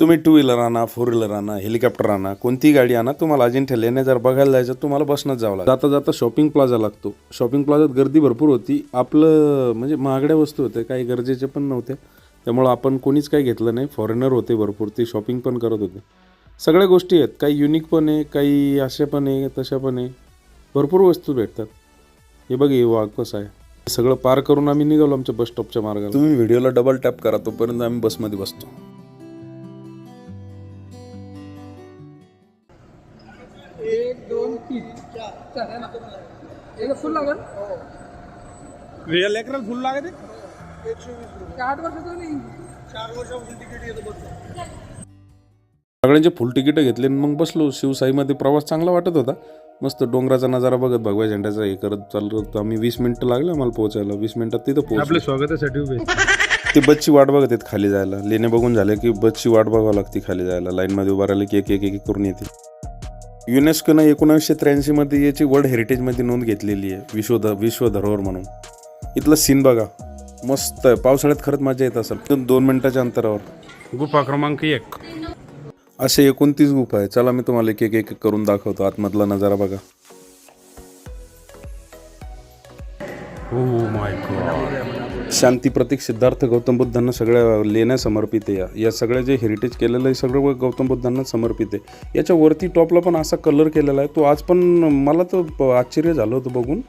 तुम्ही two wheeler आणा four wheeler आणा हेलिकॉप्टर आणा कोणतीही गाडी आणा तुम्हाला अजिंठा लेण्या जर बघायला जायचं तुम्हाला बसनंच जावं लागतं. जाता जाता शॉपिंग प्लाझा लागतो. शॉपिंग प्लाझात गर्दी भरपूर होती. आपलं म्हणजे महागड्या वस्तू होत्या काही गरजेचे पण नव्हत्या त्यामुळं आपण कोणीच काही घेतलं नाही. फॉरेनर होते भरपूर ते शॉपिंग पण करत होते. सगळ्या गोष्टी आहेत. काही युनिक पण आहे काही अशा पण आहे तशा पण आहे. भरपूर वस्तू भेटतात. हे बघ हे वाघ कसं आहे. सगळं पार करून आम्ही निघालो आमच्या बस स्टॉपच्या मार्गाला. तुम्ही व्हिडिओला डबल टॅप करा तोपर्यंत आम्ही बसमध्ये बसतो. एक दोन तीन चार. आहे ना? एक फुल लागेल? रिअल लेकरल फुल लागते ते? आठ वर्षाचं नाही. सगळ्यांचे फुल तिकीटं घेतले आणि मग बसलो. शिवसाईमध्ये प्रवास चांगला वाटत होता. मस्त डोंगराचा नजारा बघत भगवा झेंड्याचा हे करत चाललो होतो. आम्ही वीस मिनिटं लागले आम्हाला पोहोचायला. वीस मिनिटात तिथं पोहोचलो. आपल्या स्वागतासाठी उभे. ती बसची वाट बघत आहेत खाली जायला. लेणे बघून झाले की बसची वाट बघावं लागते खाली जायला. लाईनमध्ये उभा राहिलं की एक एक एक एक करून येते. युनेस्कोनं एकोणीसशे त्र्याऐंशीमध्ये याची वर्ल्ड हेरिटेजमध्ये नोंद घेतलेली आहे विश्व ध विश्व धरोहर म्हणून. इथलं सीन बघा. मस्त आहे. पावसाळ्यात खरंच मजा येत असेल. दोन मिनिटाच्या अंतरावर. गुफा क्रमांक एक. असे एकोणतीस गुफा आहे चला मी तुम्हाला एक एक एक करून दाखवतो. आतमधला नजारा बघा. Oh हो माय शांती प्रतीक सिद्धार्थ गौतम बुद्धांना सगळ्या लेण्या समर्पित आहे या. या सगळ्या जे हेरिटेज केलेलं आहे सगळं गौतम बुद्धांना समर्पित आहे. याच्या वरती टॉपला पण असा कलर केलेला आहे. तो आज पण मला तर प- आश्चर्य झालं होतं बघून.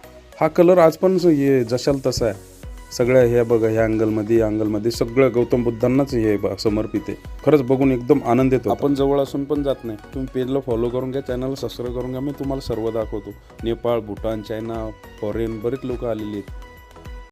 हा कलर आज पण जशाल तसा आहे. सगळ्या ह्या बघा ह्या अँगलमध्ये या अँगलमध्ये सगळं गौतम बुद्धांनाच हे ब- समर्पित आहे. खरंच बघून एकदम आनंद येतो. आपण जवळ असून पण जात नाही. तुम्ही पेजला फॉलो करून घ्या चॅनलला सबस्क्राईब करून घ्या. मी तुम्हाला सर्व दाखवतो. नेपाळ भूटान चायना फॉरेन बरेच लोक आलेली आहेत.